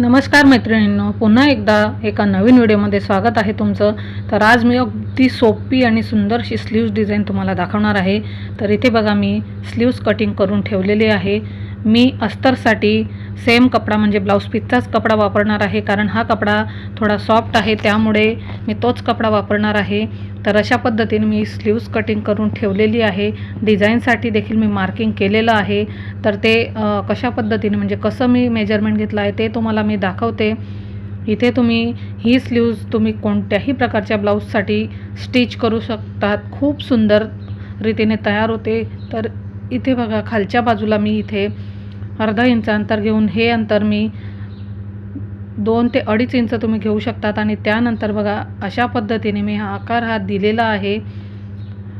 नमस्कार मैत्रिणींनो पुन्हा एकदा एका नवीन व्हिडिओमध्ये स्वागत आहे तुमचं. तर आज मी अगदी सोपी आणि सुंदरशी स्लीव्ज डिझाईन तुम्हाला दाखवणार आहे. तर इथे बघा मी स्लीव्ज कटिंग करून ठेवलेली आहे. मी अस्तरसाठी सेम कपडा म्हणजे ब्लाऊज पीसचाच कपडा वापरणार आहे कारण हा कपडा थोडा सॉफ्ट आहे त्यामुळे मी तोच कपडा वापरणार आहे. तर अशा पद्धतीने मी स्लीव्ज कटिंग करून ठेवलेली आहे. डिझाईनसाठी देखील मी मार्किंग केलेलं आहे. तर ते कशा पद्धतीने म्हणजे कसं मी मेजरमेंट घेतलं आहे ते तुम्हाला मी दाखवते. इथे तुम्ही ही स्लीव्ज तुम्ही कोणत्याही प्रकारच्या ब्लाऊजसाठी स्टिच करू शकतात. खूप सुंदर रीतीने तयार होते. तर इथे बघा खालच्या बाजूला मी इथे अर्धा इंच अंतर घेऊन हे अंतर मी दोन ते अडीच इंच तुम्ही घेऊ शकतात. आणि त्यानंतर बघा अशा पद्धतीने मी हा आकार हा दिलेला आहे.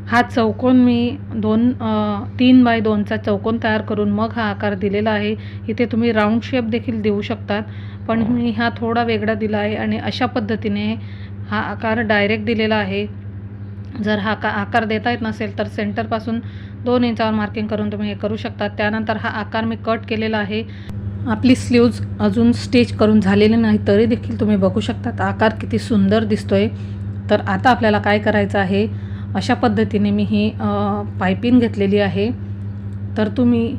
हा चौकोन मी दोन तीन बाय दोनचा चौकोन तयार करून मग हा आकार दिलेला आहे. इथे तुम्ही राऊंड शेप देखील देऊ शकतात. पण मी हा थोडा वेगळा दिला आहे आणि अशा पद्धतीने हा आकार डायरेक्ट दिलेला आहे. जर हा का आकार देता येत नसेल तर सेंटरपासून दोन इंचावर मार्किंग करून तुम्ही हे करू शकता. त्यानंतर हा आकार मी कट केलेला आहे. आपली स्लीव्ज अजून स्टिच करून झालेली नाही तरी देखील तुम्ही बघू शकतात आकार किती सुंदर दिसतोय. तर आता आपल्याला काय करायचं आहे? अशा पद्धतीने मी ही पायपिंग घेतलेली आहे. तर तुम्ही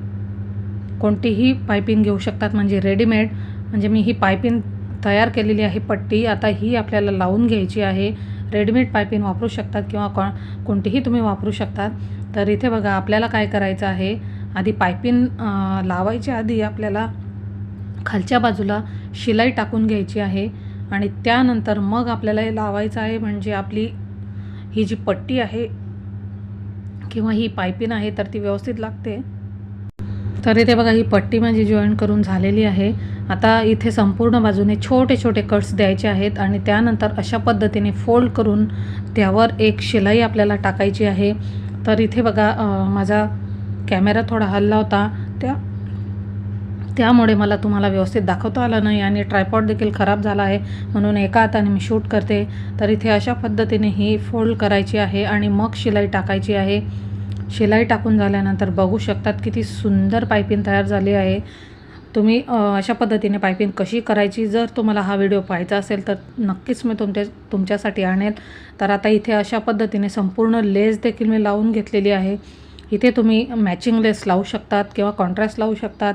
कोणतीही पायपिंग घेऊ शकतात म्हणजे रेडीमेड म्हणजे मी ही पायपिंग तयार केलेली आहे पट्टी. आता ही आपल्याला लावून घ्यायची आहे. रेडीमेड पायपिन वापरू शकतात किंवा कॉ कोणतीही तुम्ही वापरू शकतात. तर इथे बघा आपल्याला काय करायचं आहे? आधी पायपिन लावायच्या आधी आपल्याला खालच्या बाजूला शिलाई टाकून घ्यायची आहे आणि त्यानंतर मग आपल्याला हे लावायचं आहे म्हणजे आपली ही जी पट्टी आहे किंवा ही पायपिन आहे तर ती व्यवस्थित लागते. तर इथे बघा ही पट्टी माझी जॉईन करून झालेली आहे. आता इथे संपूर्ण बाजूने छोटे छोटे कट्स द्यायचे आहेत आणि त्यानंतर अशा पद्धतीने फोल्ड करून त्यावर एक शिलाई आपल्याला टाकायची आहे. तर इथे बघा माझा कॅमेरा थोडा हल्ला होता. त्या त्यामुळे मला तुम्हाला व्यवस्थित दाखवता आलं नाही आणि ट्रायपॉड देखील खराब झाला आहे. म्हणून एका हाताने मी शूट करते. तर इथे अशा पद्धतीने ही फोल्ड करायची आहे आणि मग शिलाई टाकायची आहे. शिलाई टाकून झाल्यानंतर बघू शकतात किती सुंदर पायपिंग तयार झाली आहे. तुम्ही अशा पद्धतीने पायपिंग कशी करायची? जर तुम्हाला हा व्हिडिओ पाहायचा असेल तर नक्कीच मी तुमच्या तुमच्यासाठी आणेल. तर आता इथे अशा पद्धतीने संपूर्ण लेस देखील मी लावून घेतलेली आहे. इथे तुम्ही मॅचिंग लेस लावू शकतात किंवा कॉन्ट्रास्ट लावू शकतात.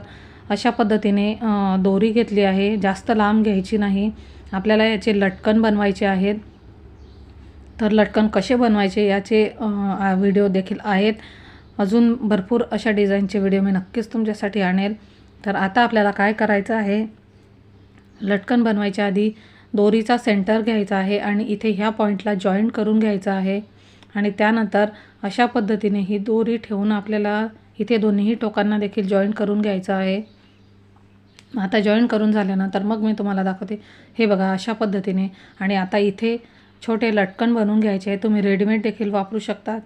अशा पद्धतीने दोरी घेतली आहे. जास्त लांब घ्यायची नाही. आपल्याला याचे लटकन बनवायचे आहेत. तर लटकन कसे बनवायचे याचे व्हिडिओ देखील आहेत. अजून भरपूर अशा डिझाईनचे व्हिडिओ मी नक्कीच तुमच्यासाठी आणेल. तर आता आपल्याला काय करायचं आहे? लटकन बनवायच्या आधी दोरीचा सेंटर घ्यायचा आहे आणि इथे ह्या पॉईंटला जॉईंट करून घ्यायचं आहे. आणि त्यानंतर अशा पद्धतीने ही दोरी ठेवून आपल्याला इथे दोन्हीही टोकांना देखील जॉईंट करून घ्यायचं आहे. आता जॉईन करून झाल्यानंतर मग मी तुम्हाला दाखवते. हे बघा अशा पद्धतीने. आणि आता इथे छोटे लटकन बनवून घ्यायचे आहे. तुम्ही रेडीमेड देखील वापरू शकतात.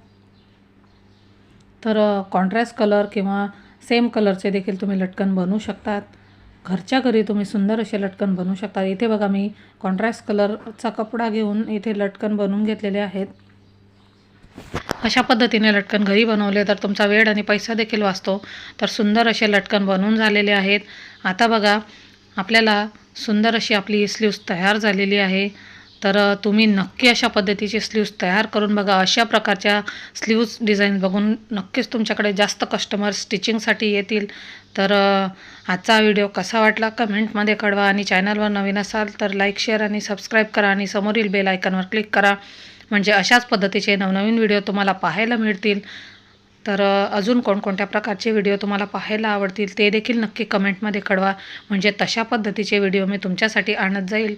तर कॉन्ट्रास्ट कलर किंवा सेम कलरचे देखील तुम्ही लटकन बनवू शकतात. घरच्या घरी तुम्ही सुंदर असे लटकन बनवू शकता इथे बघा मी कॉन्ट्रास्ट कलरचा कपडा घेऊन इथे लटकन बनवून घेतलेले आहेत. अशा पद्धतीने लटकन घरी बनवले तर तुमचा वेळ आणि पैसा देखील वाचतो. तर सुंदर असे लटकन बनवून झालेले आहेत. आता बघा आपल्याला सुंदर अशी आपली स्लीव्स तयार झालेली आहे. तर तुम्ही नक्की अशा पद्धतीचे स्लीव्स तयार करून बघा. अशा प्रकारच्या स्लीव्स डिझाईन बघून नक्कीच तुमच्याकडे जास्त कस्टमर स्टिचिंगसाठी येतील. तर आजचा व्हिडिओ कसा वाटला कमेंटमध्ये कळवा आणि चॅनलवर नवीन असाल तर लाईक शेअर आणि सबस्क्राईब करा आणि समोरील बेल आयकॉनवर क्लिक करा. म्हणजे अशाच पद्धतीचे नवनवीन व्हिडिओ तुम्हाला पाहायला मिळतील. तर अजून कोणकोणत्या प्रकारचे व्हिडिओ तुम्हाला पाहायला आवडतील ते देखील नक्की कमेंटमध्ये कळवा. म्हणजे तशा पद्धतीचे व्हिडिओ मी तुमच्यासाठी आणत जाईल.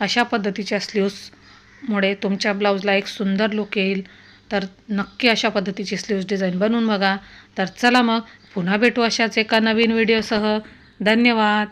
अशा पद्धतीच्या स्लीव्समुळे तुमच्या ब्लाऊजला एक सुंदर लुक येईल. तर नक्की अशा पद्धतीची स्लीव्स डिझाईन बनवून बघा. तर चला मग पुन्हा भेटू अशाच एका नवीन व्हिडिओसह धन्यवाद.